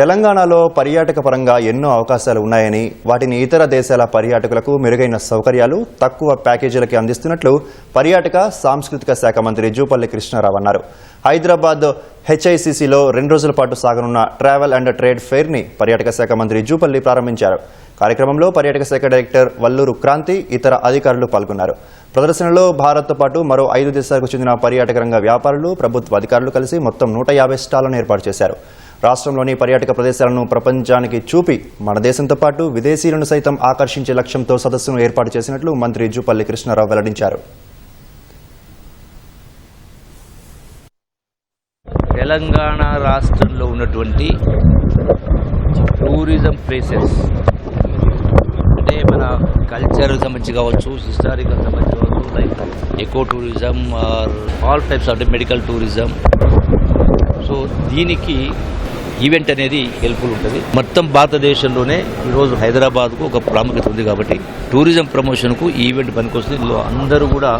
తెలంగాణలో పర్యాటక పరంగా ఎన్నో అవకాశాలు ఉన్నాయని వాటిని ఇతర దేశాల పర్యాటకులకు మెరుగైన సౌకర్యాలు తక్కువ ప్యాకేజీలకి అందిస్తున్నట్లు పర్యాటక సాంస్కృతిక శాఖ మంత్రి జూపల్లి కృష్ణారావు అన్నారు. హైదరాబాద్ హెచ్ఐసిసిలో రెండు రోజుల పాటు సాగనున్న ట్రావెల్ అండ్ ట్రేడ్ ఫెయిర్ని పర్యాటక శాఖ మంత్రి జూపల్లి ప్రారంభించారు. కార్యక్రమంలో పర్యాటక శాఖ డైరెక్టర్ వల్లూరు క్రాంతి ఇతర అధికారులు పాల్గొన్నారు. ప్రదర్శనలో భారత్తో పాటు మరో ఐదు దేశాలకు చెందిన పర్యాటక రంగ వ్యాపారులు ప్రభుత్వ అధికారులు కలిసి మొత్తం నూట యాభై స్టాళ్ళను ఏర్పాటు చేశారు. రాష్ట్రంలోని పర్యాటక ప్రదేశాలను ప్రపంచానికి చూపి మన దేశంతో పాటు విదేశీయులను సైతం ఆకర్షించే లక్ష్యంతో సదస్సును ఏర్పాటు చేసినట్లు మంత్రి జూపల్లి కృష్ణారావు వెల్లడించారు. తెలంగాణ రాష్ట్రంలో ఉన్నటువంటి టూరిజం ప్లేసెస్ అంటే మన కల్చర్ సంబంధించి కావచ్చు హిస్టారికల్ సంబంధించి కావచ్చు like eco tourism or all types అంటే మెడికల్ టూరిజం. సో దీనికి ఈవెంట్ అనేది హెల్ప్ఫుల్ ఉంటుంది. మొత్తం భారతదేశంలోనే ఈరోజు హైదరాబాద్కు ఒక ప్రాముఖ్యత ఉంది కాబట్టి టూరిజం ప్రమోషన్కు ఈవెంట్ పనికొస్తుంది. ఇందులో అందరూ కూడా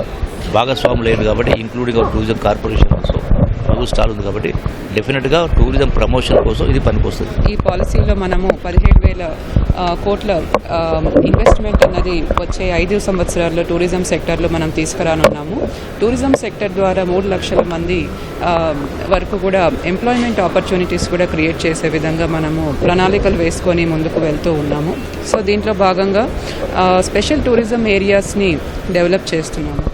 భాగస్వాములు అయ్యారు కాబట్టి including our tourism corporation also Prabhu stall ఉంది కాబట్టి డెఫినెట్గా టూరిజం ప్రమోషన్ కోసం ఇది పనికొస్తుంది. ఈ పాలసీలో మనము పదిహేడు వేల కోట్ల ఇన్వెస్ట్మెంట్ అన్నది వచ్చే ఐదు సంవత్సరాల్లో టూరిజం సెక్టర్లో మనం తీసుకురానున్నాము. టూరిజం సెక్టర్ ద్వారా మూడు లక్షల మంది వరకు కూడా ఎంప్లాయ్మెంట్ ఆపర్చునిటీస్ కూడా క్రియేట్ చేసే విధంగా మనము ప్రణాళికలు వేసుకొని ముందుకు వెళ్తూ ఉన్నాము. సో దీంట్లో భాగంగా స్పెషల్ టూరిజం ఏరియాస్ని డెవలప్ చేస్తున్నాము.